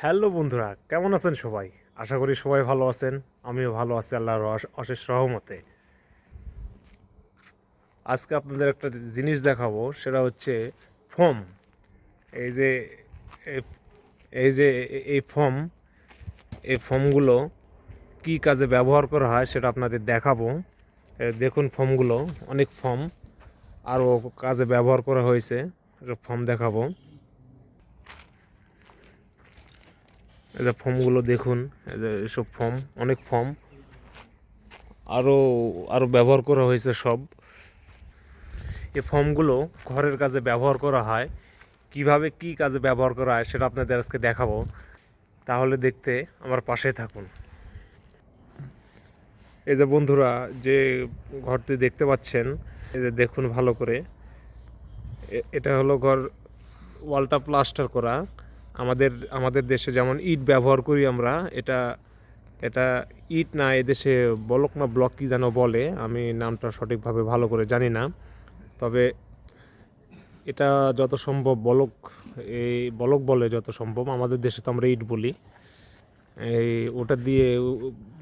Hello বন্ধুরা, কেমন আছেন সবাই? আশা করি সবাই ভালো আছেন। আমিও ভালো আছি, আল্লাহর অশ- অশেষ সহমতে আজকে আপনাদের একটা জিনিস দেখাবো, সেটা হচ্ছে ফোম। এই যে, এই- যে, এই ফোম, এই ফোমগুলো কী কাজে ব্যবহার করা হয় সেটা আপনাদের দেখাবো। দেখুন ফোমগুলো, অনেক ফোম, আরও কাজে ব্যবহার করা হয়েছে ফর্ম দেখাবো। যে ফর্মগুলো দেখুন এসব ফর্ম, অনেক ফর্ম। আরও আরও ব্যবহার করা হয়েছে সব। এই ফর্মগুলো ঘরের কাজে ব্যবহার করা হয়। কীভাবে কি কাজে ব্যবহার করা হয় সেটা আপনাদের আজকে দেখাবো। তাহলে দেখতে আমার পাশে থাকুন। এই যে বন্ধুরা, যে ঘরটি দেখতে পাচ্ছেন, এই যে দেখুন ভালো করে। এটা হলো ঘর ওয়ালটা প্লাস্টার করা। আমাদের আমাদের দেশে যেমন ইট ব্যবহার করি আমরা, এটা এটা ইট না, এদেশে বলক না, ব্লক কি যেন বলে, আমি নামটা সঠিকভাবে ভালো করে জানি না। তবে এটা যত সম্ভব বলক, এই বলক বলে যত সম্ভব, আমাদের দেশে তো আমরা ইট বলি। এই ওটা দিয়ে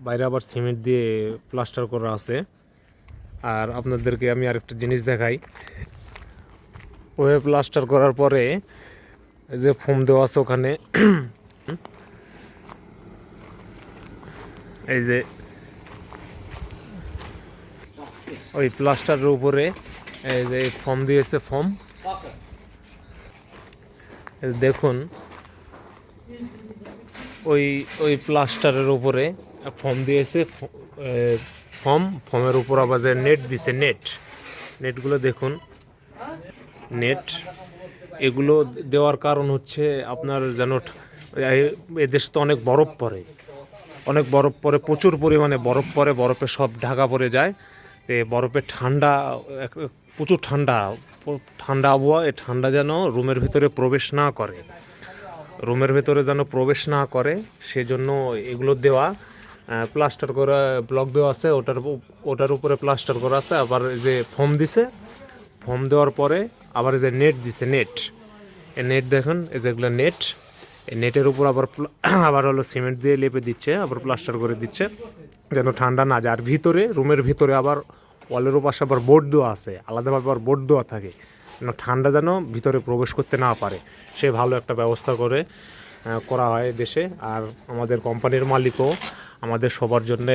বাইরে আবার সিমেন্ট দিয়ে প্লাস্টার করা আছে। আর আপনাদেরকে আমি আরেকটা জিনিস দেখাই। ওয়ে প্লাস্টার করার পরে এই যে ফোম দেওয়া আছে ওখানে। এই যে ওই প্লাস্টারের উপরে এই যে ফর্ম দিয়েছে ফর্ম। দেখুন, ওই ওই প্লাস্টারের উপরে ফর্ম দিয়েছে ফর্ম, ফর্মের উপর আবার যে নেট দিছে নেট নেটগুলো দেখুন। নেট এগুলো দেওয়ার কারণ হচ্ছে আপনার যেন এদেশ তো অনেক বরফ পড়ে। অনেক বরফ পড়ে, প্রচুর পরিমাণে বরফ পড়ে, বরফে সব ঢাকা পড়ে যায়। এই বরফে ঠান্ডা প্রচুর ঠান্ডা ঠান্ডা আবহাওয়া, এই ঠান্ডা যেন রুমের ভিতরে প্রবেশ না করে। রুমের ভেতরে যেন প্রবেশ না করে, সেজন্য এগুলো দেওয়া প্লাস্টার করা, ব্লক দেওয়া আছে, ওটার ওটার উপরে প্লাস্টার করা আছে, আবার যে ফোম দিছে, ফোম দেওয়ার পরে আবার যে নেট দিছে, নেট। নেট দেখুন, এই যেগুলো নেট এই নেটের উপর আবার আবার হলো সিমেন্ট দিয়ে লেপে দিচ্ছে, আবার প্লাস্টার করে দিচ্ছে, যেন ঠান্ডা না যায়। আর ভিতরে রুমের ভিতরে আবার ওয়ালের পাশে আবার বোর্ড দেওয়া আছে, আলাদাভাবে আবার বোর্ড দেওয়া থাকে, যেন ঠান্ডা যেন ভিতরে প্রবেশ করতে না পারে। সে ভালো একটা ব্যবস্থা করে করা হয় দেশে। আর আমাদের কোম্পানির মালিকও আমাদের সবার জন্য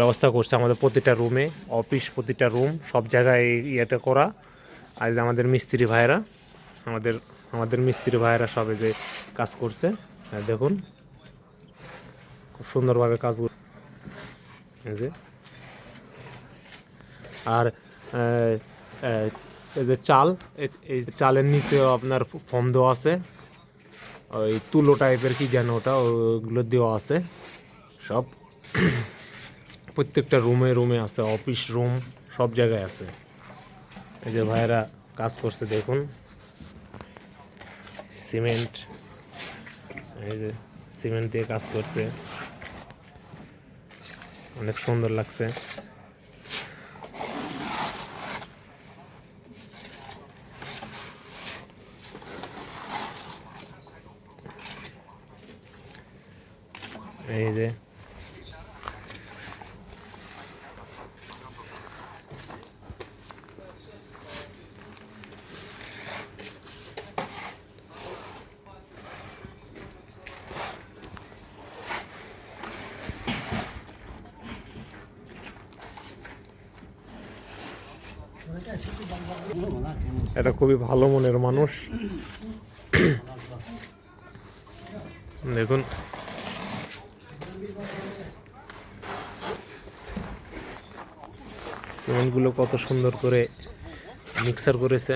ব্যবস্থা করছে। আমাদের প্রতিটা রুমে অফিস প্রতিটা রুম সব জায়গায় ইয়েটা করা। আর আমাদের মিস্ত্রি ভাইয়েরা, আমাদের আমাদের মিস্ত্রি ভাইয়েরা সবে যে কাজ করছে দেখুন। খুব সুন্দরভাবে কাজ যে। আর এই যে চাল এই চালের নিচেও আপনার ফর্ম দেওয়া আছে। ওই তুলো টাইপের কি যেন ওটা, ওগুলো দেওয়া আছে। সব। প্রত্যেকটা রুমে রুমে আছে, অফিস রুম, সব জায়গায় আছে। এই যে ভাইয়েরা কাজ করছে, দেখুন। সিমেন্ট এই যে সিমেন্ট দিয়ে কাজ করছে। অনেক সুন্দর লাগছে। এই যে এটা খুবই ভালো মনের মানুষ। দেখুন। সিমেন্টগুলো কত সুন্দর করে মিক্সার করেছে।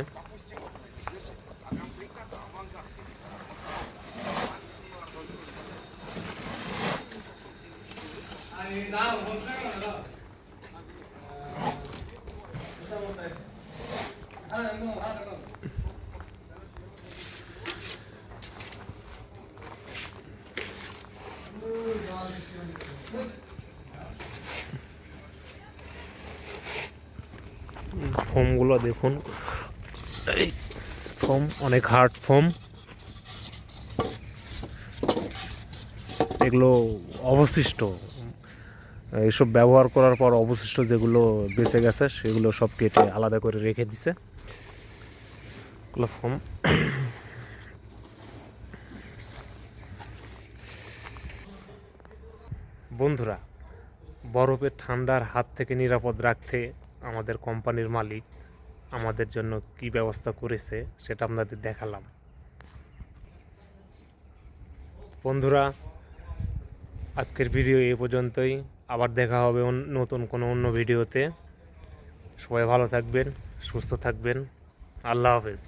ফোমগুলো দেখুন। ফোম অনেক হার্ড ফোম এগুলো অবশিষ্ট। এইসব ব্যবহার করার পর অবশিষ্ট যেগুলো বেঁচে গেছে, সেগুলো সব কেটে আলাদা করে রেখে দিছে। এগুলো বন্ধুরা বরফের ঠান্ডার হাত থেকে নিরাপদ রাখতে আমাদের কোম্পানির মালিক আমাদের জন্য কি ব্যবস্থা করেছে সেটা আপনাদের দেখালাম। বন্ধুরা, আজকের ভিডিও এই পর্যন্তই। আবার দেখা হবে নতুন কোনো অন্য ভিডিওতে। সবাই ভালো থাকবেন, সুস্থ থাকবেন। আল্লাহ হাফেজ।